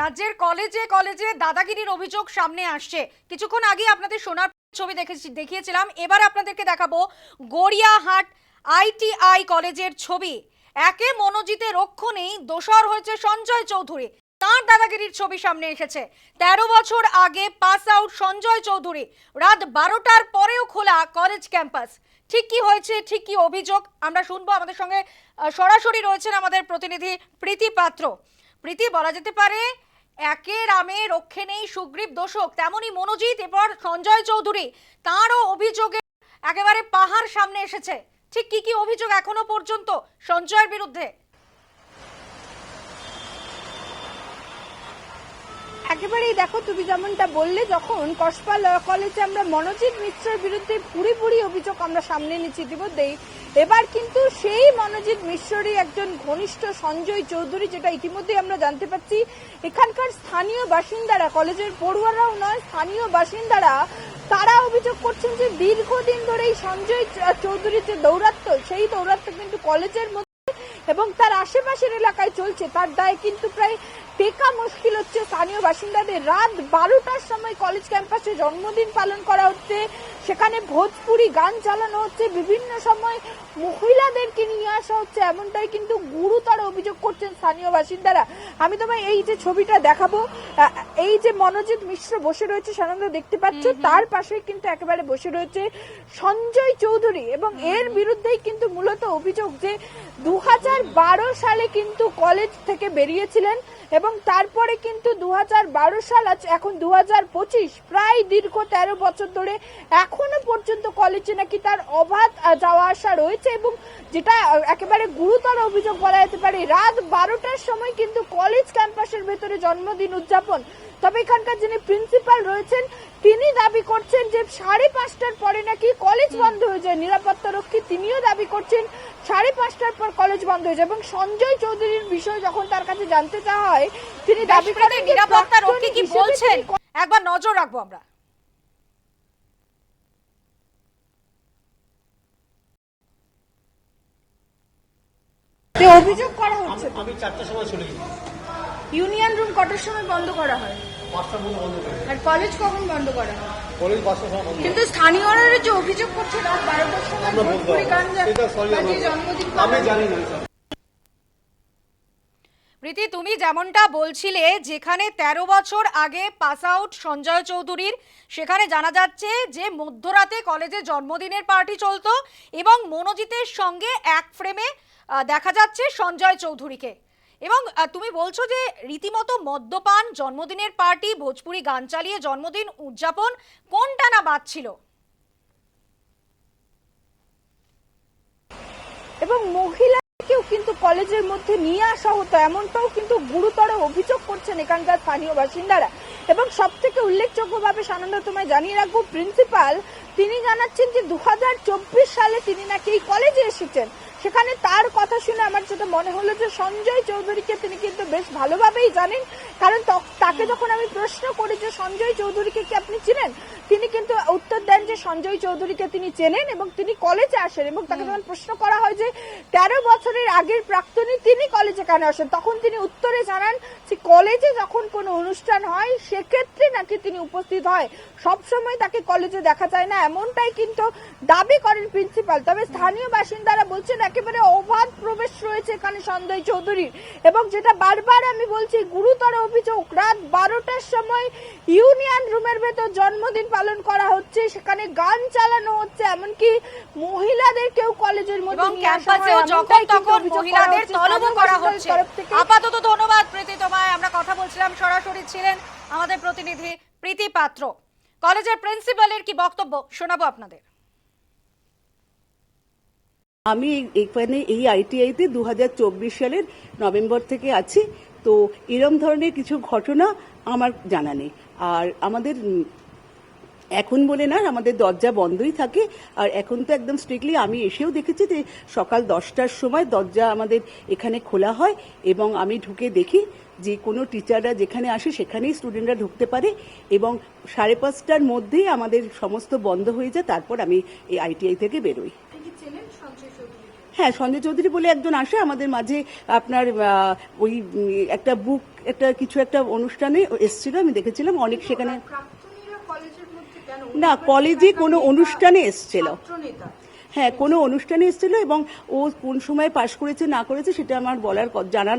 রাজ্যের কলেজে কলেজে দাদাগিরির অভিযোগ সামনে আসছে। কিছুক্ষণ আগে আপনাদের সোনার ছবি দেখেছি, দেখিয়েছিলাম। এবার আপনাদেরকে দেখাবো গড়িয়াহাট আইটিআই কলেজের ছবি। একে মনোজিতে রক্ষ নেই, দোষর হয়েছে সঞ্জয় চৌধুরী। তার দাদাগিরির ছবি সামনে এসেছে। তেরো বছর আগে পাস আউট সঞ্জয় চৌধুরী। রাত বারোটার পরেও খোলা কলেজ ক্যাম্পাস। ঠিক কি হয়েছে, ঠিক কি অভিযোগ? আমরা শুনব আমাদের সঙ্গে সরাসরি রয়েছেন আমাদের প্রতিনিধি প্রীতি পাত্র। প্রীতি, বলা যেতে পারে একে রামে রক্ষে নেই সুগ্রীব দোষক। তেমনই মনোজিৎ এবার সঞ্জয় চৌধুরী, তারও অভিযোগে একেবারে পাহাড় সামনে এসেছে। ঠিক কি কি অভিযোগ এখনও পর্যন্ত সঞ্জয়ের বিরুদ্ধে? একেবারেই দেখো, তুমি যেমনটা বললে, যখন কসপাল কলেজে আমরা মনোজিৎ মিশ্রের বিরুদ্ধে পুরি পুরি অভিযোগ আমরা সামনে এনেছি ইতিমধ্যেই এবার কিন্তু সেই মনোজিৎ মিশ্ররই একজন ঘনিষ্ঠ সঞ্জয় চৌধুরী, যেটা ইতিমধ্যেই আমরা জানতে পারছি এখানকার স্থানীয় বাসিন্দারা, কলেজের পড়ুয়ারাও নয়, স্থানীয় বাসিন্দারা, তারা অভিযোগ করছেন যে দীর্ঘদিন ধরে এই সঞ্জয় চৌধুরীর যে দৌরাত্ম, সেই দৌরাত্ম কিন্তু কলেজের মধ্যে এবং তার আশেপাশের এলাকায় চলছে। তার দায় কিন্তু প্রায় টেকা মুশকিল হচ্ছে স্থানীয় বাসিন্দাদের। রাত বারোটার সময় কলেজ ক্যাম্পাসে জন্মদিন পালন করা হচ্ছে। সেখানে ভোজপুরি গান চালানো হচ্ছে বিভিন্ন সময় মহিলাদেরকে নিয়ে আসা হচ্ছে এমনটাই কিন্তু গুরুতর অভিযোগ করছেন স্থানীয় বাসিন্দারা। আমি তোমায় এই যে ছবিটা দেখাবো এই যে মনোজিৎ মিশ্র বসে রয়েছে সানন্দ দেখতে পাচ্ছ তার পাশে কিন্তু একেবারে বসে রয়েছে সঞ্জয় চৌধুরী এবং এর বিরুদ্ধেই কিন্তু মূলত অভিযোগ যে দু হাজার বারো সালে কিন্তু কলেজ থেকে বেরিয়েছিলেন এবং তারপরে কিন্তু দু হাজার বারো সাল আজ এখন দু হাজার পঁচিশ প্রায় দীর্ঘ তেরো বছর ধরে এখনও পর্যন্ত কলেজে নাকি তার অবাধ যাওয়া আসা রয়েছে এবং যেটা একেবারে গুরুতর অভিযোগ বলা যেতে পারে রাত বারোটার সময় কিন্তু কলেজ ক্যাম্পাসের ভেতরে জন্মদিন উদযাপন। তবে এখানকার যিনি প্রিন্সিপাল রয়েছেন তিনি দাবি করছেন যে সাড়ে পাঁচটার পরে নাকি কলেজ বন্ধ হয়ে যায়। নিরাপত্তা রক্ষী তিনিও দাবি করছেন সাড়ে পাঁচটার পর কলেজ বন্ধ হয়ে যায় এবং সঞ্জয় চৌধুরীর বিষয় যখন তার কাছে জানতে চাওয়া হয় তিনি দাবি করেন নিরাপত্তা রক্ষী কি বলছেন? একবার নজর রাখব আমরা। তে অভিযোগ করা হচ্ছে। আমি চারটার সময় চলে যাই ইউনিয়ন রুম কটার সময় বন্ধ করা হয়? পাঁচটার মধ্যে বন্ধ করে আর কলেজ কখন বন্ধ করা হয়? কলেজ পাঁচটার সময় বন্ধ কিন্তু স্থানীয়রা যে অভিযোগ করছে রাত বারোটার সময় আমরা বলতে ভোজপুরি গান পারব সেটা সরি বাজিয়ে জন্মদিন আমি পালন জানি না। এটা। প্রীতি তুমি যেমনটা বলছিলে যেখানে ১৩ বছর আগে পাস আউট সঞ্জয় চৌধুরীর সেখানে জানা যাচ্ছে যে মধ্যরাতে কলেজে জন্মদিনের পার্টি চলতো এবং মনোজিতের সঙ্গে এক ফ্রেমে দেখা যাচ্ছে সঞ্জয় চৌধুরীকে। এবং তুমি বলছো যে রীতিমতো মদ্যপান, জন্মদিনের পার্টি, ভোজপুরি গান চালিয়ে জন্মদিন উদযাপন, কোনটা না বাদ এবং মহিলাকেও কিন্তু কলেজের মধ্যে নিয়ে আসা হতো, এমনটাও কিন্তু গুরুতর অভিযোগ করছেন এখানকার স্থানীয় বাসিন্দারা। এবং সব থেকে উল্লেখযোগ্যভাবে সানন্দ, তোমায় জানিয়ে রাখব, প্রিন্সিপাল, তিনি জানাচ্ছেন যে দু হাজার চব্বিশ সালে তিনি নাকি এই কলেজে এসেছেন। সেখানে তার কথা শুনে আমার যেটা মনে হলো যে সঞ্জয় চৌধুরীকে তিনি কিন্তু বেশ ভালোভাবেই জানেন। কারণ তাকে যখন আমি প্রশ্ন করি যে সঞ্জয় চৌধুরীকে কি আপনি চিনেন? তিনি কিন্তু উত্তর দেন যে সঞ্জয় চৌধুরীকে তিনি চেনেন এবং তিনি কলেজে আসেন এবং তাকে যখন প্রশ্ন করা হয় যে তেরো বছরের আগের প্রাক্তনী তিনি কলেজে কেন আসেন? তখন তিনি উত্তরে জানান যে কলেজে যখন কোনো অনুষ্ঠান হয় সেক্ষেত্রে নাকি তিনি উপস্থিত হয়। সবসময় তাকে কলেজে দেখা যায় না এমনটাই কিন্তু দাবি করেন প্রিন্সিপাল তবে স্থানীয় বাসিন্দারা বলছেন একেবারে অবাধ প্রবেশ রয়েছে এখানে সঞ্জয় চৌধুরীর। এবং যেটা বারবার আমি বলছি গুরুতর অভিযোগ রাত বারোটার সময় ইউনিয়ন রুমের ভেতর জন্মদিন পালন করা হচ্ছে সেখানে গান চালানো হচ্ছে এমনকি মহিলাদেরকেও কলেজের মধ্যে ক্যাম্পাসেও যখন তখন মহিলাদের স্থানীয় করা হচ্ছে। আপাতত ধন্যবাদ প্রীতি তোমায়। আমরা কথা বলছিলাম সরাসরি ছিলেন আমাদের প্রতিনিধি প্রীতি পাত্র। কলেজের প্রিন্সিপালের কি বক্তব্য? শোনাবো আপনাদের। আমি এখানে এই আইটিআইতে দু হাজার চব্বিশ সালের নভেম্বর থেকে আছি। তো এরম ধরনের কিছু ঘটনা আমার জানা নেই। আর আমাদের এখন বলে না আমাদের দরজা বন্ধই থাকে। আর এখন তো একদম স্ট্রিক্টলি আমি এসেও দেখেছি যে সকাল দশটার সময় দরজা আমাদের এখানে খোলা হয় এবং আমি ঢুকে দেখি যে কোনো টিচাররা যেখানে আসে সেখানেই স্টুডেন্টরা ঢুকতে পারে এবং সাড়ে পাঁচটার মধ্যেই আমাদের সমস্ত বন্ধ হয়ে যায়। তারপর আমি এই আইটিআই থেকে বেরোই। হ্যাঁ সঞ্জয় চৌধুরী বলে একজন আসে আমাদের মাঝে। আপনার ওই একটা বুক একটা কিছু একটা অনুষ্ঠানে এসেছিল আমি দেখেছিলাম। অনেক সেখানে না কলেজে কোনো অনুষ্ঠানে এসেছিল। হ্যাঁ কোনো অনুষ্ঠানে এসেছিল এবং ও কোন সময় পাশ করেছে না করেছে সেটা আমার বলার জানার